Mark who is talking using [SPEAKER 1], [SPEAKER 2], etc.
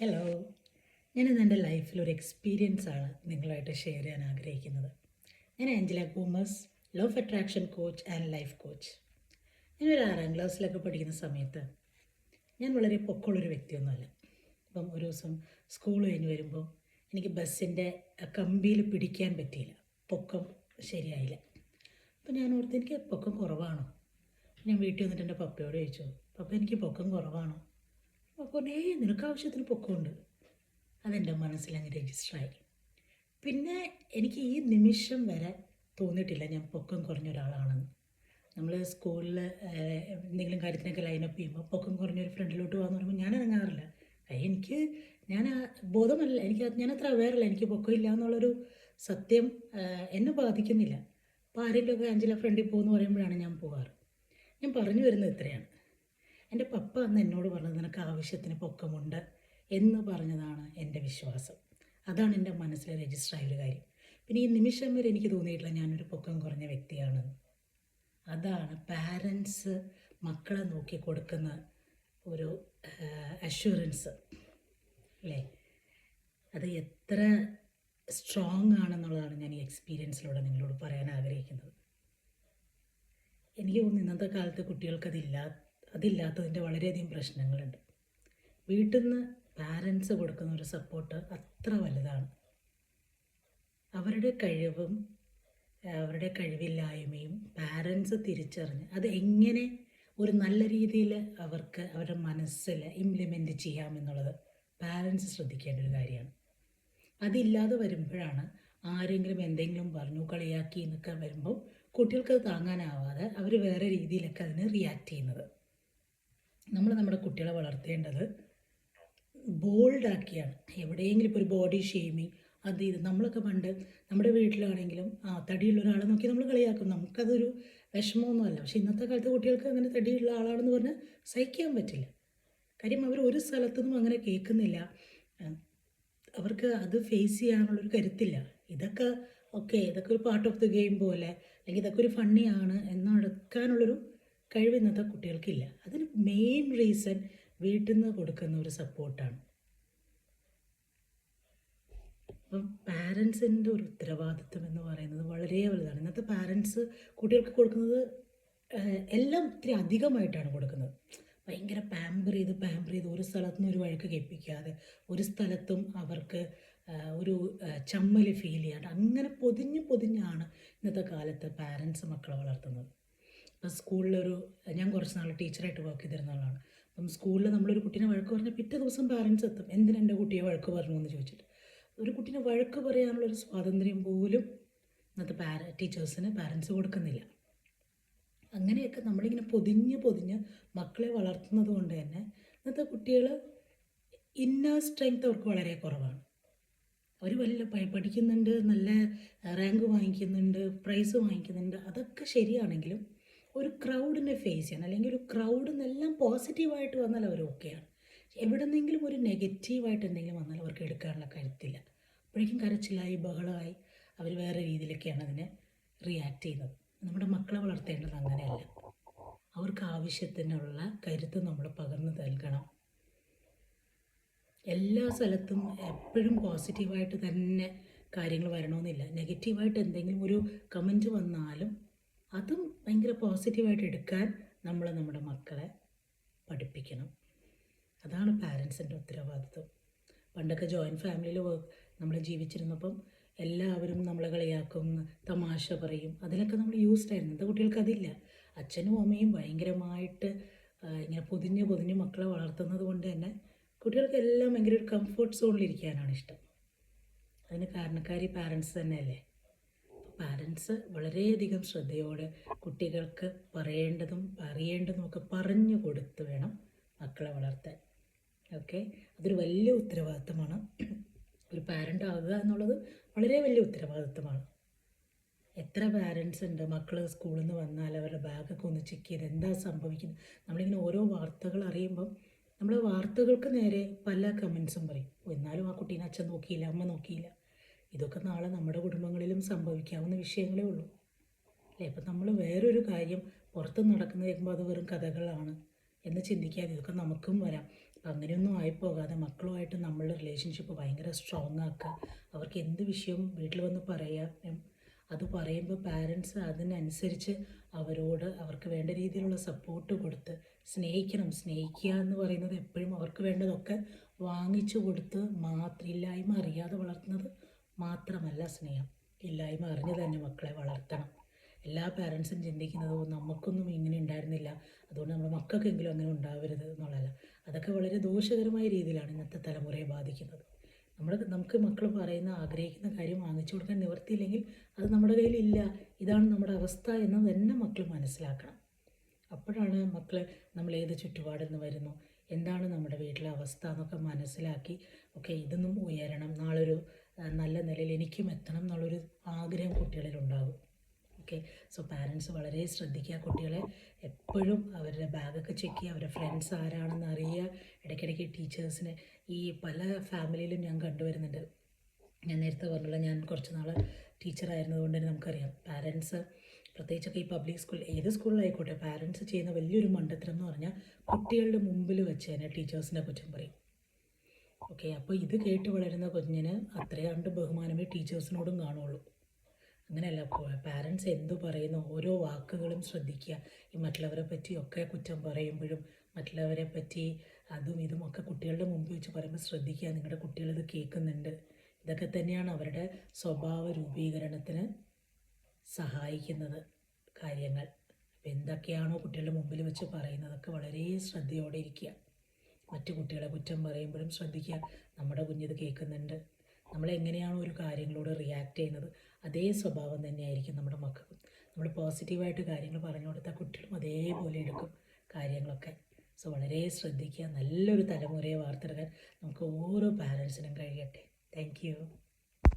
[SPEAKER 1] Hello ഞാനിന്ന് എന്റെ ലൈഫിലൊരു എക്സ്പീരിയൻസാണ് നിങ്ങളുമായിട്ട് ഷെയർ ചെയ്യാൻ ആഗ്രഹിക്കുന്നത്. ഞാൻ Angela കൂമസ് law of attraction coach and life coach ഞാനൊരു ആറാം ക്ലാസ്സിലൊക്കെ പഠിക്കുന്ന സമയത്ത് ഞാൻ വളരെ പൊക്കമുള്ളൊരു വ്യക്തിയൊന്നുമല്ല. അപ്പം ഒരു ദിവസം സ്കൂൾ കഴിഞ്ഞ് വരുമ്പോൾ എനിക്ക് ബസ്സിന്റെ കമ്പിയിൽ പിടിക്കാൻ പറ്റിയില്ല. പൊക്കം ശരിയായില്ല. അപ്പം ഞാൻ ഓർത്ത് എനിക്ക് പൊക്കം കുറവാണോ? ഞാൻ വീട്ടിൽ വന്നിട്ട് എന്റെ പപ്പയോട് ചോദിച്ചു പപ്പ എനിക്ക് പൊക്കം കുറവാണോ? അപ്പോൾ ഏയ് നിനക്ക് ആവശ്യത്തിന് പൊക്കമുണ്ട്. അതെന്റെ മനസ്സിൽ അങ്ങ് രജിസ്റ്ററായി. പിന്നെ എനിക്ക് ഈ നിമിഷം വരെ തോന്നിയിട്ടില്ല ഞാൻ പൊക്കം കുറഞ്ഞ ഒരാളാണെന്ന്. നമ്മൾ സ്കൂളിൽ എന്തെങ്കിലും കാര്യത്തിനൊക്കെ ലൈനപ്പ് ചെയ്യുമ്പോൾ പൊക്കം കുറഞ്ഞൊരു ഫ്രണ്ടിലോട്ട് പോകാന്ന് പറയുമ്പോൾ ഞാൻ ഇറങ്ങാറില്ല എനിക്ക് ഞാൻ ബോധമല്ല എനിക്ക് ഞാൻ അത്ര അവയറല്ല എനിക്ക് പൊക്കമില്ല എന്നുള്ളൊരു സത്യം എന്നെ ബാധിക്കുന്നില്ല. അപ്പോൾ ആരെങ്കിലുമൊക്കെ അഞ്ചില ഫ്രണ്ടിൽ പോകുമെന്ന് പറയുമ്പോഴാണ് ഞാൻ പോകാറ്. ഞാൻ പറഞ്ഞു വരുന്നത് ഇത്രയാണ്. എന്റെ പപ്പ അന്ന് എന്നോട് പറഞ്ഞത് നിനക്ക് ആവശ്യത്തിന് പൊക്കമുണ്ട് എന്ന് പറഞ്ഞതാണ് എന്റെ വിശ്വാസം. അതാണ് എന്റെ മനസ്സിൽ രജിസ്റ്റർ ആയൊരു കാര്യം. പിന്നെ ഈ നിമിഷം വരെ എനിക്ക് തോന്നിയിട്ടില്ല ഞാനൊരു പൊക്കം കുറഞ്ഞ വ്യക്തിയാണെന്ന് അതാണ് പാരൻസ് മക്കളെ നോക്കി കൊടുക്കുന്ന ഒരു അഷുറൻസ് അല്ലേ? അത് എത്ര സ്ട്രോങ് ആണെന്നുള്ളതാണ് ഞാൻ ഈ എക്സ്പീരിയൻസിലൂടെ നിങ്ങളോട് പറയാൻ ആഗ്രഹിക്കുന്നത്. എനിക്ക് തോന്നുന്നു ഇന്നത്തെ കാലത്ത് കുട്ടികൾക്ക് അതില്ലാ അതില്ലാത്തതിന്റെ വളരെയധികം പ്രശ്നങ്ങളുണ്ട്. വീട്ടിൽ നിന്ന് പാരൻസ് കൊടുക്കുന്ന ഒരു സപ്പോർട്ട് അത്ര വലുതാണ്. അവരുടെ കഴിവും അവരുടെ കഴിവില്ലായ്മയും പാരൻസ് തിരിച്ചറിഞ്ഞ് അത് എങ്ങനെ ഒരു നല്ല രീതിയിൽ അവർക്ക് അവരുടെ മനസ്സിൽ ഇംപ്ലിമെന്റ് ചെയ്യാമെന്നുള്ളത് പാരൻസ് ശ്രദ്ധിക്കേണ്ട ഒരു കാര്യമാണ്. അതില്ലാതെ വരുമ്പോഴാണ് ആരെങ്കിലും എന്തെങ്കിലും പറഞ്ഞു കളിയാക്കി എന്നൊക്കെ വരുമ്പോൾ കുട്ടികൾക്ക് അത് താങ്ങാനാവാതെ അവർ വേറെ രീതിയിലൊക്കെ അതിന് റിയാക്ട് ചെയ്യുന്നത്. നമ്മൾ നമ്മുടെ കുട്ടികളെ വളർത്തേണ്ടത് ബോൾഡാക്കിയാണ് എവിടെയെങ്കിലും ഇപ്പോൾ ഒരു ബോഡി ഷെയ്മിങ് അത് ഇത് നമ്മളൊക്കെ പണ്ട് നമ്മുടെ വീട്ടിലാണെങ്കിലും ആ തടിയുള്ള ഒരാളെ നോക്കി നമ്മൾ കളിയാക്കും. നമുക്കതൊരു വിഷമമൊന്നുമല്ല. പക്ഷേ ഇന്നത്തെ കാലത്ത് കുട്ടികൾക്ക് അങ്ങനെ തടിയുള്ള ആളാണെന്ന് പറഞ്ഞാൽ സഹിക്കാൻ പറ്റില്ല. കാര്യം അവർ ഒരു സ്ഥലത്തുനിന്നും അങ്ങനെ കേൾക്കുന്നില്ല. അവർക്ക് അത് ഫേസ് ചെയ്യാനുള്ളൊരു കരുത്തില്ല. ഇതൊക്കെ ഓക്കെ ഇതൊക്കെ ഒരു പാർട്ട് ഓഫ് ദി ഗെയിം പോലെ അല്ലെങ്കിൽ ഇതൊക്കെ ഒരു ഫണ്ണിയാണ് എന്നെടുക്കാനുള്ളൊരു കഴിവ് ഇന്നത്തെ കുട്ടികൾക്കില്ല. അതിന് മെയിൻ റീസൺ വീട്ടിൽ നിന്ന് കൊടുക്കുന്ന ഒരു സപ്പോർട്ടാണ് അപ്പം പാരൻസിന്റെ ഒരു ഉത്തരവാദിത്വം എന്ന് പറയുന്നത് വളരെ വലുതാണ്. ഇന്നത്തെ പാരൻസ് കുട്ടികൾക്ക് കൊടുക്കുന്നത് എല്ലാം ഇത്തിരി അധികമായിട്ടാണ് കൊടുക്കുന്നത്. ഭയങ്കര പാമ്പർ ചെയ്ത് പാമ്പർ ചെയ്ത് ഒരു സ്ഥലത്തു നിന്ന് ഒരു വഴക്ക് കേൾപ്പിക്കാതെ ഒരു സ്ഥലത്തും അവർക്ക് ഒരു ചമ്മൽ ഫീൽ ചെയ്യാണ്ട് അങ്ങനെ പൊതിഞ്ഞ് പൊതിഞ്ഞാണ് ഇന്നത്തെ കാലത്ത് പാരൻസ് മക്കളെ വളർത്തുന്നത്. സ്കൂളിലൊരു ഞാൻ കുറച്ച് നാൾ ടീച്ചറായിട്ട് വർക്ക് ചെയ്തിരുന്ന ആളാണ്. അപ്പം സ്കൂളിൽ നമ്മളൊരു കുട്ടീനെ വഴക്ക് പറഞ്ഞാൽ പിറ്റേ ദിവസം പാരൻസ് എത്തും. എന്തിനാ എന്റെ കുട്ടിയെ വഴക്ക് പറഞ്ഞു എന്ന് ചോദിച്ചിട്ട്. ഒരു കുട്ടീനെ വഴക്ക് പറയാനുള്ളൊരു സ്വാതന്ത്ര്യം പോലും ഇന്നത്തെ പാര ടീച്ചേഴ്സിന് പാരൻസ് കൊടുക്കുന്നില്ല. അങ്ങനെയൊക്കെ നമ്മളിങ്ങനെ പൊതിഞ്ഞ് പൊതിഞ്ഞ് മക്കളെ വളർത്തുന്നത് കൊണ്ട് തന്നെ ഇന്നത്തെ കുട്ടികൾ ഇന്നർ സ്ട്രെങ്ത് അവർക്ക് വളരെ കുറവാണ്. അവർ വലിയ പൈ പഠിക്കുന്നുണ്ട് നല്ല റാങ്ക് വാങ്ങിക്കുന്നുണ്ട് പ്രൈസ് വാങ്ങിക്കുന്നുണ്ട് അതൊക്കെ ശരിയാണെങ്കിലും ഒരു ക്രൗഡിനെ ഫേസ് ചെയ്യണം. അല്ലെങ്കിൽ ഒരു ക്രൗഡിൽ നിന്നെല്ലാം പോസിറ്റീവായിട്ട് വന്നാൽ അവർ ഓക്കെയാണ് എവിടെന്നെങ്കിലും ഒരു നെഗറ്റീവായിട്ട് എന്തെങ്കിലും വന്നാൽ അവർക്ക് എടുക്കാനുള്ള കരുത്തില്ല. അപ്പോഴേക്കും കരച്ചിലായി ബഹളമായി അവർ വേറെ രീതിയിലൊക്കെയാണ് അതിനെ റിയാക്ട് ചെയ്യുന്നത്. നമ്മുടെ മക്കളെ വളർത്തേണ്ടത് അങ്ങനെയല്ല. അവർക്ക് ആവശ്യത്തിനുള്ള കരുത്ത് നമ്മൾ പകർന്നു നൽകണം. എല്ലാ സ്ഥലത്തും എപ്പോഴും പോസിറ്റീവായിട്ട് തന്നെ കാര്യങ്ങൾ വരണമെന്നില്ല. നെഗറ്റീവായിട്ട് എന്തെങ്കിലും ഒരു കമന്റ് വന്നാലും അതും ഭയങ്കര പോസിറ്റീവായിട്ട് എടുക്കാൻ നമ്മൾ നമ്മുടെ മക്കളെ പഠിപ്പിക്കണം. അതാണ് പാരൻസിന്റെ ഉത്തരവാദിത്വം. പണ്ടൊക്കെ ജോയിന്റ് ഫാമിലിയിൽ നമ്മൾ ജീവിച്ചിരുന്നപ്പം എല്ലാവരും നമ്മളെ കളിയാക്കും തമാശ പറയും. അതിലൊക്കെ നമ്മൾ യൂസ്ഡ് ആയിരുന്നു. ഇന്നത്തെ കുട്ടികൾക്ക് അതില്ല. അച്ഛനും അമ്മയും ഭയങ്കരമായിട്ട് ഇങ്ങനെ പൊതിഞ്ഞ് പൊതിഞ്ഞ് മക്കളെ വളർത്തുന്നത് കൊണ്ട് തന്നെ കുട്ടികൾക്കെല്ലാം ഭയങ്കര ഒരു കംഫർട്ട് സോണിലിരിക്കാനാണ് ഇഷ്ടം. അതിന് കാരണക്കാരി പാരൻസ് തന്നെയല്ലേ? പാരൻസ് വളരെയധികം ശ്രദ്ധയോടെ കുട്ടികൾക്ക് പറയേണ്ടതും അറിയേണ്ടതും ഒക്കെ പറഞ്ഞു കൊടുത്ത് വേണം മക്കളെ വളർത്താൻ. ഓക്കെ അതൊരു വലിയ ഉത്തരവാദിത്തമാണ്. ഒരു പാരന്റ് ആകുക എന്നുള്ളത് വളരെ വലിയ ഉത്തരവാദിത്തമാണ്. എത്ര പാരൻസ് ഉണ്ട് മക്കൾ സ്കൂളിൽ നിന്ന് വന്നാൽ അവരുടെ ബാഗൊക്കെ ഒന്ന് ചെക്ക് ചെയ്ത് എന്താ സംഭവിക്കുന്നത്? നമ്മളിങ്ങനെ ഓരോ വാർത്തകൾ അറിയുമ്പം നമ്മൾ വാർത്തകൾക്ക് നേരെ പല കമൻസും പറയും. എന്നാലും ആ കുട്ടീനെ അച്ഛൻ നോക്കിയില്ല അമ്മ നോക്കിയില്ല. ഇതൊക്കെ നാളെ നമ്മുടെ കുടുംബങ്ങളിലും സംഭവിക്കാവുന്ന വിഷയങ്ങളേ ഉള്ളൂ. അല്ലേ? ഇപ്പം നമ്മൾ വേറൊരു കാര്യം പുറത്ത് നടക്കുന്നത് കേൾക്കുമ്പോൾ അത് വെറും കഥകളാണ് എന്ന് ചിന്തിക്കാതെ ഇതൊക്കെ നമുക്കും വരാം. അപ്പം അങ്ങനെയൊന്നും ആയിപ്പോകാതെ മക്കളുമായിട്ട് നമ്മളുടെ റിലേഷൻഷിപ്പ് ഭയങ്കര സ്ട്രോങ് ആക്കുക. അവർക്ക് എന്ത് വിഷയവും വീട്ടിൽ വന്ന് പറയാം. അത് പറയുമ്പോൾ പാരൻസ് അതിനനുസരിച്ച് അവരോട് അവർക്ക് വേണ്ട രീതിയിലുള്ള സപ്പോർട്ട് കൊടുത്ത് സ്നേഹിക്കണം. സ്നേഹിക്കുക എന്ന് പറയുന്നത് എപ്പോഴും അവർക്ക് വേണ്ടതൊക്കെ വാങ്ങിച്ചു കൊടുത്ത് മാത്രം ഇല്ലായ്മ അറിയാതെ വളർത്തുന്നത് മാത്രമല്ല സ്നേഹം. ഇല്ലായ്മ അറിഞ്ഞ് തന്നെ മക്കളെ വളർത്തണം. എല്ലാ പാരൻസും ചിന്തിക്കുന്നത് "ഓ, നമുക്കൊന്നും ഇങ്ങനെ ഉണ്ടായിരുന്നില്ല. അതുകൊണ്ട് നമ്മുടെ മക്കൾക്കെങ്കിലും അങ്ങനെ ഉണ്ടാവരുത് എന്നുള്ളതല്ല. അതൊക്കെ വളരെ ദോഷകരമായ രീതിയിലാണ് ഇന്നത്തെ തലമുറയെ ബാധിക്കുന്നത്. നമ്മൾ നമുക്ക് മക്കൾ പറയുന്ന ആഗ്രഹിക്കുന്ന കാര്യം വാങ്ങിച്ചു കൊടുക്കാൻ നിവർത്തിയില്ലെങ്കിൽ അത് നമ്മുടെ കയ്യിലില്ല. ഇതാണ് നമ്മുടെ അവസ്ഥ എന്ന് തന്നെ മക്കൾ മനസ്സിലാക്കണം. അപ്പോഴാണ് മക്കൾ നമ്മൾ ഏത് ചുറ്റുപാടിൽ നിന്ന് വരുന്നു? എന്താണ് നമ്മുടെ വീട്ടിലെ അവസ്ഥ എന്നൊക്കെ മനസ്സിലാക്കി ഓക്കെ ഇതൊന്നും ഉയരണം. നാളൊരു നല്ല നിലയിൽ എനിക്കും എത്തണം എന്നുള്ളൊരു ആഗ്രഹം കുട്ടികളിൽ ഉണ്ടാകും ഓക്കെ സോ പാരൻസ് വളരെ ശ്രദ്ധിക്കുക. കുട്ടികളെ എപ്പോഴും അവരുടെ ബാഗൊക്കെ ചെക്ക് ചെയ്യുക. അവരുടെ ഫ്രണ്ട്സ് ആരാണെന്ന് അറിയുക. ഇടയ്ക്കിടയ്ക്ക് ടീച്ചേഴ്സിനെ ഈ പല ഫാമിലിയിലും ഞാൻ കണ്ടുവരുന്നുണ്ട്. ഞാൻ നേരത്തെ പറഞ്ഞുള്ള ഞാൻ കുറച്ച് നാൾ ടീച്ചറായിരുന്നതുകൊണ്ട് തന്നെ നമുക്കറിയാം. പാരൻസ് പ്രത്യേകിച്ചൊക്കെ ഈ പബ്ലിക് സ്കൂൾ ഏത് സ്കൂളിലായിക്കോട്ടെ പാരൻസ് ചെയ്യുന്ന വലിയൊരു മണ്ടത്തരം എന്ന് പറഞ്ഞാൽ കുട്ടികളുടെ മുമ്പിൽ വെച്ച് തന്നെ ടീച്ചേഴ്സിനെ കുറ്റം പറയും. ഓക്കെ അപ്പോൾ ഇത് കേട്ട് വളരുന്ന കുഞ്ഞിന് അത്രയാണ്ട് ബഹുമാനമേ ടീച്ചേഴ്സിനോടും കാണുള്ളൂ. അങ്ങനെയല്ല പാരൻസ് എന്തു പറയുന്നു ഓരോ വാക്കുകളും ശ്രദ്ധിക്കുക. ഈ മറ്റുള്ളവരെ പറ്റിയൊക്കെ കുറ്റം പറയുമ്പോഴും മറ്റുള്ളവരെ പറ്റി അതും ഇതും ഒക്കെ കുട്ടികളുടെ മുമ്പിൽ വെച്ച് പറയുമ്പോൾ ശ്രദ്ധിക്കുക. നിങ്ങളുടെ കുട്ടികൾ ഇത് കേൾക്കുന്നുണ്ട്. ഇതൊക്കെ തന്നെയാണ് അവരുടെ സ്വഭാവ രൂപീകരണത്തിന് സഹായിക്കുന്നത് കാര്യങ്ങൾ. എന്തൊക്കെയാണോ കുട്ടികളുടെ മുമ്പിൽ വെച്ച് പറയുന്നതൊക്കെ വളരെ ശ്രദ്ധയോടെ ഇരിക്കുക. മറ്റു കുട്ടികളെ കുറ്റം പറയുമ്പോഴും ശ്രദ്ധിക്കുക. നമ്മുടെ കുഞ്ഞിത് കേൾക്കുന്നുണ്ട്. നമ്മൾ എങ്ങനെയാണോ ഒരു കാര്യങ്ങളോട് റിയാക്ട് ചെയ്യുന്നത്? അതേ സ്വഭാവം തന്നെയായിരിക്കും നമ്മുടെ മക്കൾക്കും. നമ്മൾ പോസിറ്റീവായിട്ട് കാര്യങ്ങൾ പറഞ്ഞു കൊടുത്താൽ കുട്ടികളും അതേപോലെ എടുക്കും കാര്യങ്ങളൊക്കെ. സോ വളരെ ശ്രദ്ധിക്കുക. നല്ലൊരു തലമുറയെ വാർത്തെടുക്കാൻ നമുക്ക് ഓരോ പാരൻസിനും കഴിയട്ടെ. താങ്ക്